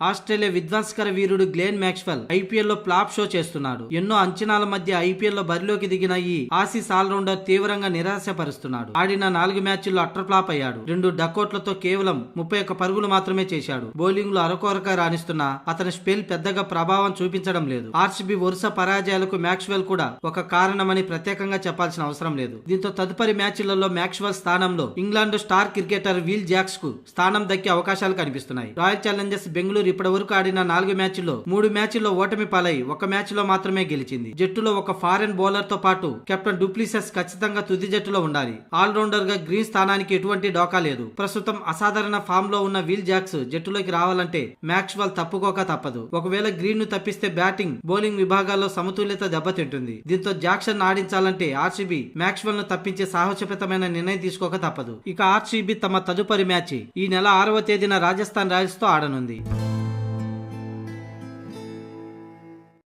Australia విధ్వంసకర వీరుడు Glenn Maxwell ఐపీఎల్లో ప్లాప్ షో చేస్తున్నాడు. ఎన్నో అంచనాల మధ్య ఐపీఎల్లో బరిలోకి దిగిన ఈ ఆసీస్ ఆల్రౌండర్ తీవ్రంగా నిరాశపరుస్తున్నాడు. ఆడిన నాలుగు మ్యాచ్ల్లో అట్టర్ ఫ్లాప్ అయ్యాడు. రెండు డకోట్లతో కేవలం ముప్పై ఒక్క పరుగులు మాత్రమే చేశాడు. బౌలింగ్లో అరకొరక రాణిస్తున్న అతని స్పెల్ పెద్దగా ప్రభావం చూపించడం లేదు. ఆర్సీబీ వరుస పరాజయాలకు మ్యాక్స్వెల్ కూడా ఒక కారణమని ప్రత్యేకంగా చెప్పాల్సిన అవసరం లేదు. దీంతో తదుపరి మ్యాచ్లలో మ్యాక్స్వెల్ స్థానంలో ఇంగ్లాండ్ స్టార్ క్రికెటర్ విల్ జాక్స్కు స్థానం దక్కే అవకాశాలు కనిపిస్తున్నాయి. రాయల్ ఛాలెంజర్స్ బెంగళూరు ఇప్పటి ఇప్పటివరకు ఆడిన నాలుగు మ్యాచ్ల్లో మూడు మ్యాచ్ల్లో ఓటమి పాలై ఒక మ్యాచ్లో మాత్రమే గెలిచింది. జట్టులో ఒక ఫారెన్ బౌలర్తో పాటు కెప్టెన్ డూప్లిసెస్ ఖచ్చితంగా తుది జట్టులో ఉండాలి. ఆల్రౌండర్గా గ్రీన్ స్థానానికి ఎటువంటి డోకా లేదు. ప్రస్తుతం అసాధారణ ఫామ్లో ఉన్న విల్ జాక్స్ జట్టులోకి రావాలంటే మ్యాక్స్వెల్ తప్పుకోక తప్పదు. ఒకవేళ గ్రీన్ను తప్పిస్తే బ్యాటింగ్ బౌలింగ్ విభాగాల్లో సమతుల్యత దెబ్బతింటుంది. దీంతో జాక్సన్ ఆడించాలంటే ఆర్సీబీ మ్యాక్స్వెల్ను తప్పించే సాహసోపేతమైన నిర్ణయం తీసుకోక తప్పదు. ఇక ఆర్సీబీ తమ తదుపరి మ్యాచ్. ఈ నెల ఆరవ తేదీన రాజస్థాన్ రాయల్స్తో ఆడనుంది.